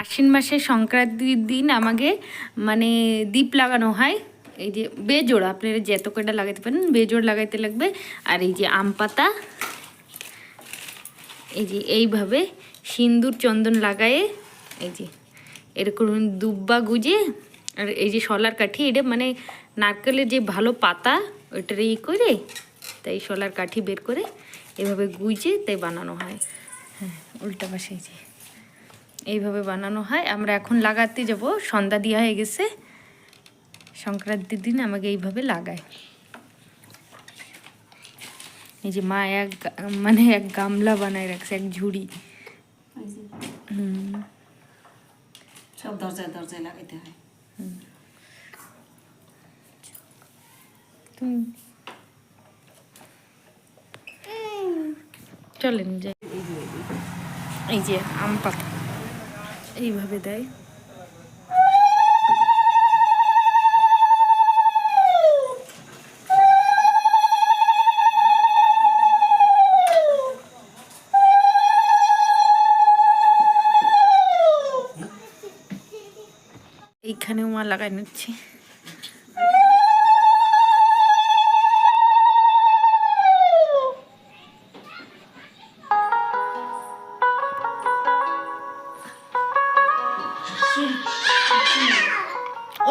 আশ্বিন মাসের সংক্রান্তির দিন আমাকে মানে দীপ লাগানো হয়। এই যে বেজোড় আপনারা যত কটা লাগাতে পারেন, বেজোড় লাগাইতে লাগবে। আর এই যে আম পাতা, এই যে এইভাবে সিন্দুর চন্দন লাগায়ে, এই যে এরকম দুব্বা গুজে, আর এই যে শলার কাঠি, এটা মানে নারকেলের যে ভালো পাতা ওইটার ই করে, তাই শলার কাঠি বের করে এভাবে গুজে তাই বানানো হয়। হ্যাঁ উল্টা পাশে যে। এইভাবে বানানো হয়। আমরা এখন লাগাতে যাব। সন্ধ্যা দেওয়া হয়ে গেছে। সংক্রান্তির দিন আমাকে এইভাবে লাগায়। এই যে মা এক মানে এক গামলা বানায় রাখছে এক ঝুড়ি। যে সব দরজায় দরজায় লাগাইতে হয়। তুমি চলেন যাই। এই যে আম পাতা। এইভাবে দেয়। এইখানেও মা লাগাই নিচ্ছি।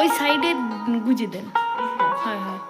ওই সাইডে গুজে দেন। হ্যাঁ হয়।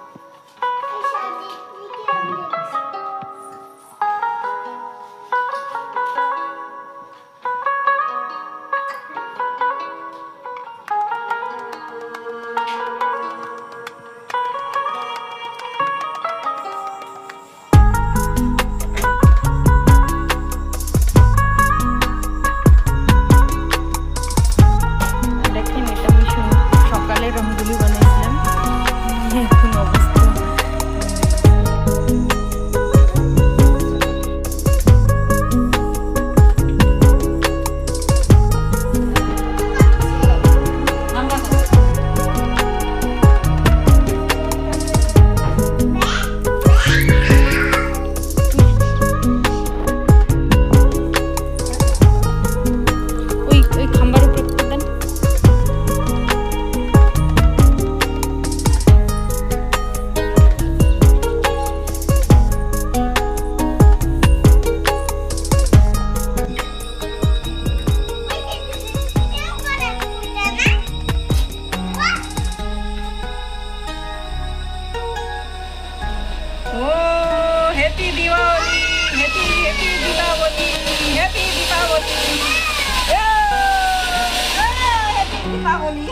দীপাবলি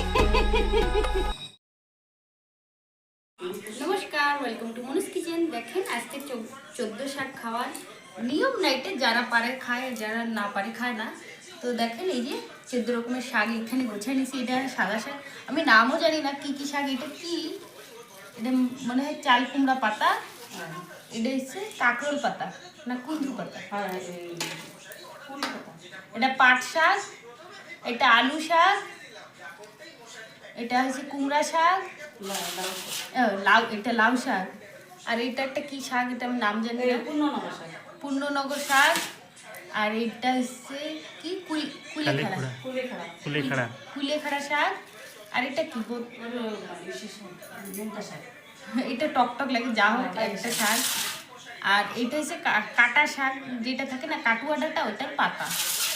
নমস্কার ওয়েলকাম টু মনুস কিচেন দেখেন, আজকে চোদ্দ শাক খাওয়ার নিয়ম না এটা যারা পারে খায়, যারা না পারে খায় না। তো দেখেন, এই যে চোদ্দ রকমের শাক এখানে গোছায় নিয়েছি। এটা সাদা শাক। আমি নামও জানি না কি কি শাক, এটা কি? এটা মনে হয় চাল কুমড়া পাতা। এটা হচ্ছে কাকরোল পাতা না পাতা। এটা পাট শাক এটা আলু শাক এটা হচ্ছে কুমড়া শাক ও, লাউ এটা লাউ শাক। আর এটা একটা কি শাক এটা আমি নাম জানি না। পূর্ণ নমস্কার পূর্ণনগর শাক আর এটা হচ্ছে কি? কুলেখাড়া। কুলেখাড়া। কুলেখাড়া। শাক। আর এটা কি? শাক। এটা টক টক লাগে যা হোক একটা শাক। আর এটা হচ্ছে কাটা শাক যেটা থাকে না কাটুয়া ডাটা ওটার পাতা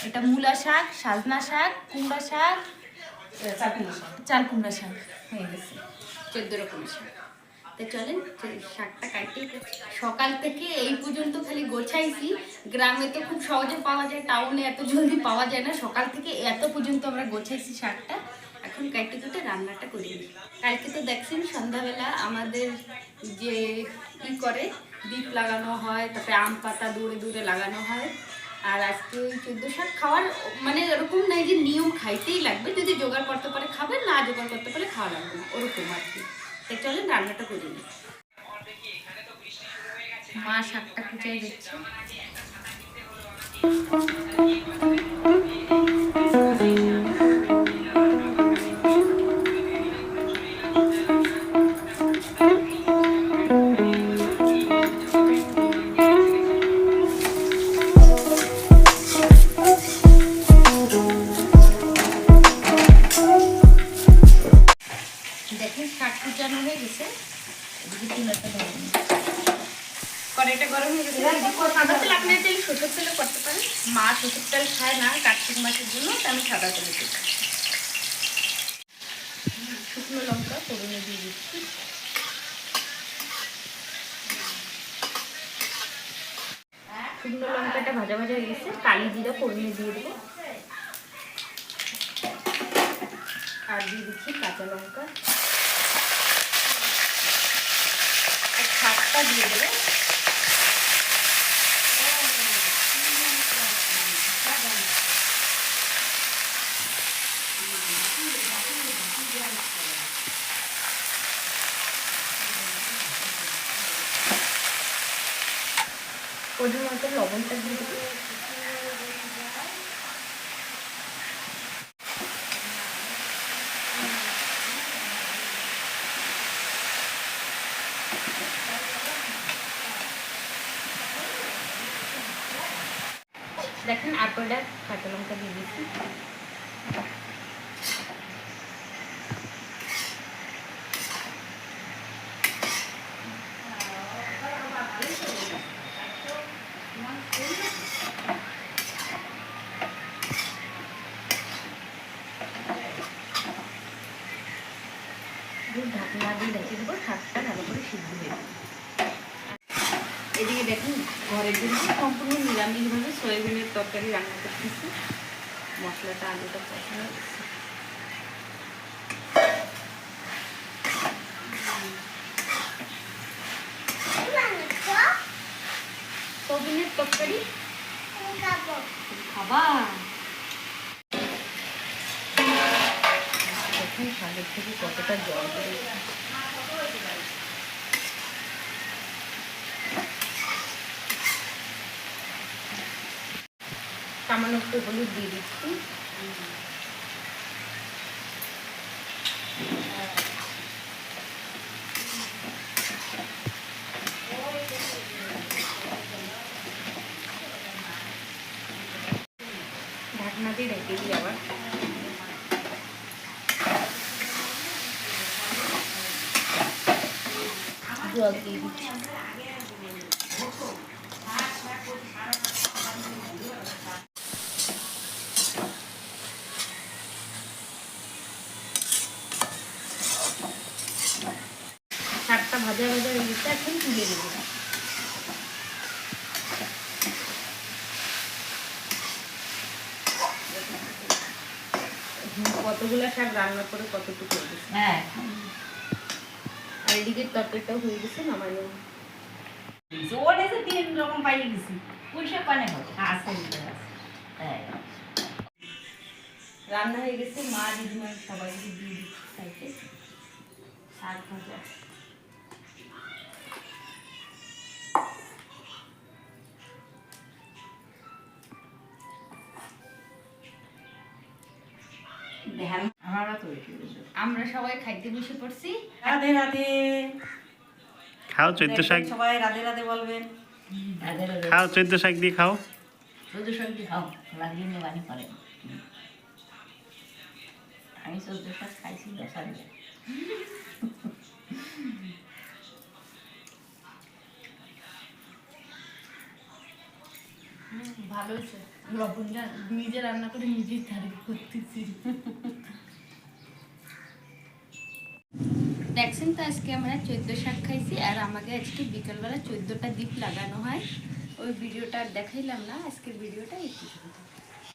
এটা মূলা শাক সাজনা শাক কুমড়া শাক চাল কুমড়া শাক হয়ে গেছে। চোদ্দ রকমের শাক। তো চলেন শাকটা কাটি। সকাল থেকে এই পর্যন্ত খালি গোছাইছি। গ্রামে তো খুব সহজে পাওয়া যায় টাউনে এত জলদি পাওয়া যায় না। সকাল থেকে এত পর্যন্ত আমরা গোছাইছি শাকটা। এখন কাটতে কেটে রান্নাটা করি। কালকে তো দেখছেন সন্ধ্যাবেলা আমাদের যে ই করে, দীপ লাগানো হয়, তারপরে আম পাতা দূরে দূরে লাগানো হয়। আর আজকে ওই চোদ্দ শাক খাওয়ার মানে ওরকম নাই যে নিয়ম খাইতেই লাগবে, যদি জোগাড় করতে পারে খাবেন না জোগাড় করতে পারে খাওয়া লাগবে না, ওরকম আর কি। তাই চলেন রান্নাটা করে নিই। মা শাকটা কুচাই দিচ্ছে। তেল সরষের করতে পারেন। মা তেল খায় না, কার্তিক মাসের জন্য আমি সাদা তেলে দিই শুকনো লঙ্কা ফোড়নে দিয়ে দিচ্ছি। শুকনো লঙ্কাটা ভাজা ভাজা হয়ে গেছে, কালি জিরা ফোড়নে দিয়ে দেবো। আর দিয়ে দিচ্ছি কাঁচা লঙ্কা। আর দিয়ে দেবো। ওদের লবণটা দিয়ে দেবো দেখেন আপেলটা কাঁচা লঙ্কা দিয়ে দিচ্ছি দিয়ে ঢাকনা দিয়ে রেখে দেবো শাকটা ভালো করে সিদ্ধ এদিকে দেখুন, ঘরের জন্য সম্পূর্ণ নিরামিষভাবে সয়াবিনের তরকারি রান্না করতেছি। মশলাটা, আলুটা পছন্দ হয়েছে তরকারি? খাবা দেখুন থেকে কতটা জল সামান্য একটু হলুদ দিয়ে দিচ্ছি। ঢাকনা দিয়ে আবার। জল দিয়ে দিচ্ছি শাকটা ভাজা ভাজা হয়ে গেছে এখন তুলে হুম, কতগুলো শাক রান্না করে কতটুকু হয়ে গেছে হ্যাঁ। আর এদিকে তরকারিটাও হয়ে গেছে নামাই নেব। ওর এসে তিন রকম পাইয়ে গেছি পুঁইশাক পানে হবে আছে হ্যাঁ। রান্না হয়ে গেছে মা দিদিমা সবাইকে দিয়ে দিচ্ছি শাক ভাজা। ধ্যান আমরা তো আমরা সবাই খাইতে বসে পড়ছি। রাধে রাধে। খাও চৈত্য শাক। সবাই রাধে রাধে বলবেন। খাও চৈত্য শাক দিয়ে খাও। চৈত্য শাক দিয়ে খাও। লাগিয়ে বানি করে। আমি চোদ্দ শাক খাইছি বেসারে ভালো রান্না করে করতেছি। দেখছেন তো, আজকে আমরা চোদ্দ শাক খাইছি, আর আমাকে আজকে বিকালবেলা চোদ্দটা দ্বীপ লাগানো হয়। ওই ভিডিওটা দেখাইলাম না, আজকের ভিডিওটা এই